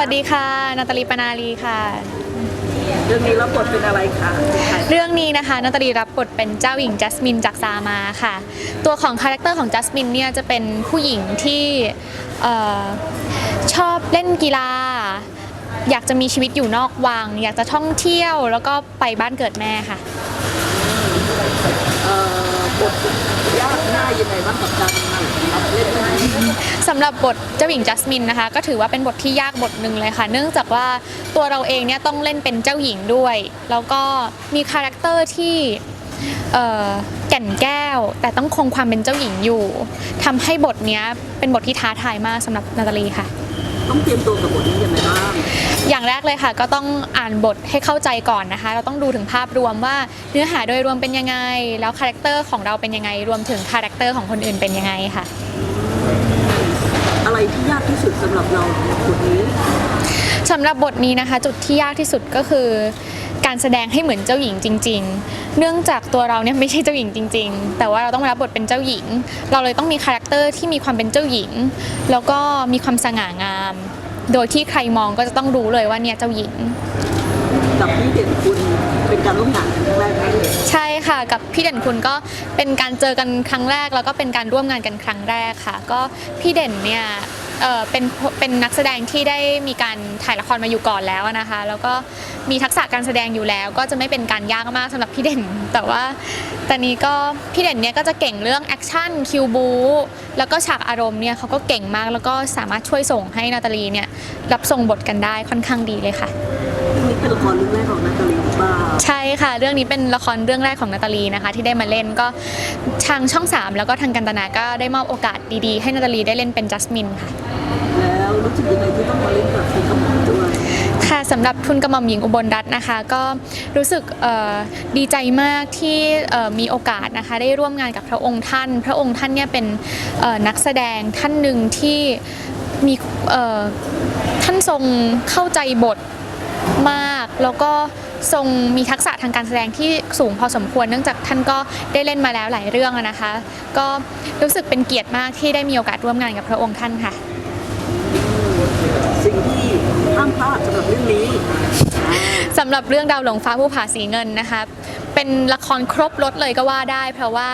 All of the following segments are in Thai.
วัสดีค่ะ นาตาลีปนาลีค่ะ เรื่องนี้รับบทเป็นอะไรคะเป็นใครเรื่องนี้นะคะนาตาลีรับบทเป็นเจ้าหญิงจัสมินจากซามาค่ะ ตัวของคาแรคเตอร์ของจัสมินเนี่ยจะเป็นผู้หญิงที่เอ่อชอบเล่นกีฬา อยากจะมีชีวิตอยู่นอกวัง อยากจะท่องเที่ยวแล้วก็ไปบ้านเกิดแม่ค่ะ เอ่อบทยากง่ายยังไงบ้างกับการรับเล่นเรื่องนี้ สำหรับบทเจ้าหญิงจัสมินนะคะ ก็ถือว่าเป็นบทที่ยากบทหนึ่งเลยค่ะ เนื่องจากว่าตัวเราเองเนี่ยต้องเล่นเป็นเจ้าหญิงด้วย แล้วก็มีคาแรคเตอร์ที่เอ่อแก่นแก้ว แต่ต้องคงความเป็นเจ้าหญิงอยู่ทำให้บทเนี้ยเป็นบทที่ท้าทายมากสำหรับนาตาลีค่ะ ต้องเตรียมตัวกับบทนี้ยังไงบ้างอย่างแรกเลยค่ะก็ต้องอ่านบทให้เข้าใจก่อนนะคะ เราต้องดูถึงภาพรวมว่าเนื้อหาโดยรวมเป็นยังไง แล้วคาแรคเตอร์ของเราเป็นยังไง รวมถึงคาแรคเตอร์ของคนอื่นเป็นยังไงค่ะ อะไรที่ยากที่ สุดสำหรับเราบทนี้สำหรับบทนี้นะคะ จุดที่ยากที่สุดก็คือ การแสดงให้เหมือนเจ้าหญิงจริง ๆ เนื่องจากตัวเราเนี่ยไม่ใช่เจ้าหญิงจริง ๆ แต่ว่าเราต้องมารับบทเป็นเจ้าหญิง เราเลยต้องมีคาแรคเตอร์ที่มีความเป็นเจ้าหญิง แล้วก็มีความสง่างาม โดยที่ใครมองก็จะต้องรู้เลยว่าเนี่ยเจ้าหญิง กับพี่เด่นคุณเป็นการร่วมงานกันครั้งแรกไหมใช่ค่ะกับพี่เด่นคุณก็เป็นการเจอกันครั้งแรก แล้วก็เป็นการร่วมงานกันครั้งแรกค่ะ ก็พี่เด่นเนี่ย เอ่อเป็นเป็นนักแสดงที่ได้มีการถ่ายละครมาอยู่ก่อนแล้วนะคะ แล้วก็มีทักษะการแสดงอยู่แล้ว ก็จะไม่เป็นการยากมากสำหรับพี่เด่น แต่ว่าตอนนี้ก็พี่เด่นเนี่ยก็จะเก่งเรื่องแอคชั่นคิวบูแล้วก็ฉากอารมณ์เนี่ยเขาก็เก่งมากแล้วก็สามารถช่วยส่งให้นาตาลีเนี่ยรับส่งบทกันได้ค่อนข้างดีเลยค่ะนี้เป็นละครเรื่องแรกของนาตาลี ช่ค่ะ เรื่องนี้เป็นละครเรื่องแรกของนาตาลีนะคะ ที่ได้มาเล่นก็ทางช่อง 3 แล้วก็ทางกันตนาก็ได้มอบโอกาสดีๆ ให้นาตาลีได้เล่นเป็นจัสมินค่ะ แล้วรู้สึกยังไงที่ต้องมาเล่นกับซีคำพูด้วยค่ะสำหรับทุนกระหม่อมหญิงอุบลรัตน์นะคะ ก็รู้สึกเอ่อดีใจมากที่เอ่อมีโอกาสนะคะได้ร่วมงานกับพระองค์ท่าน พระองค์ท่านเนี่ยเป็นเอ่อนักแสดงท่านหนึ่งที่มีเอ่อท่านทรงเข้าใจบทมากแล้วก็ ทรงมีทักษะทางการแสดงที่สูงพอสมควร เนื่องจากท่านก็ได้เล่นมาแล้วหลายเรื่องอะนะคะ ก็รู้สึกเป็นเกียรติมากที่ได้มีโอกาสร่วมงานกับพระองค์ท่านค่ะ สิ่งที่ห้ามพลาดสำหรับเรื่องนี้อ่าสำหรับเรื่องดาวหลงฟ้าผู้ผ่าสีเงินนะคะเป็นละครครบรถเลยก็ว่าได้ เพราะว่า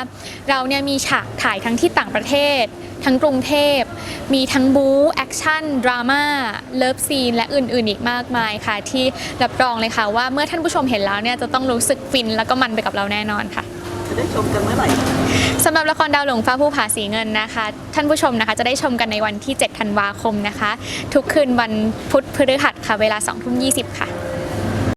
เราเนี่ยมีฉากถ่ายทั้งที่ต่างประเทศ ทั้งกรุงเทพ มีทั้งบู๊แอคชั่น ดราม่า เลิฟซีน และอื่นๆ อีกมากมายค่ะ ที่รับรองเลยค่ะว่าเมื่อท่านผู้ชมเห็นแล้วเนี่ยจะต้องรู้สึกฟินแล้วก็มันไปกับเราแน่นอนค่ะ จะได้ชมกันเมื่อไหร่สำหรับละครดาวหลงฟ้าผู้ผ่าสีเงินนะคะ ท่านผู้ชมนะคะ จะได้ชมกันในวันที่ 7 ธันวาคมนะคะ ทุกคืนวันพุธพฤหัสค่ะ เวลา2ทุ่ม20 ค่ะ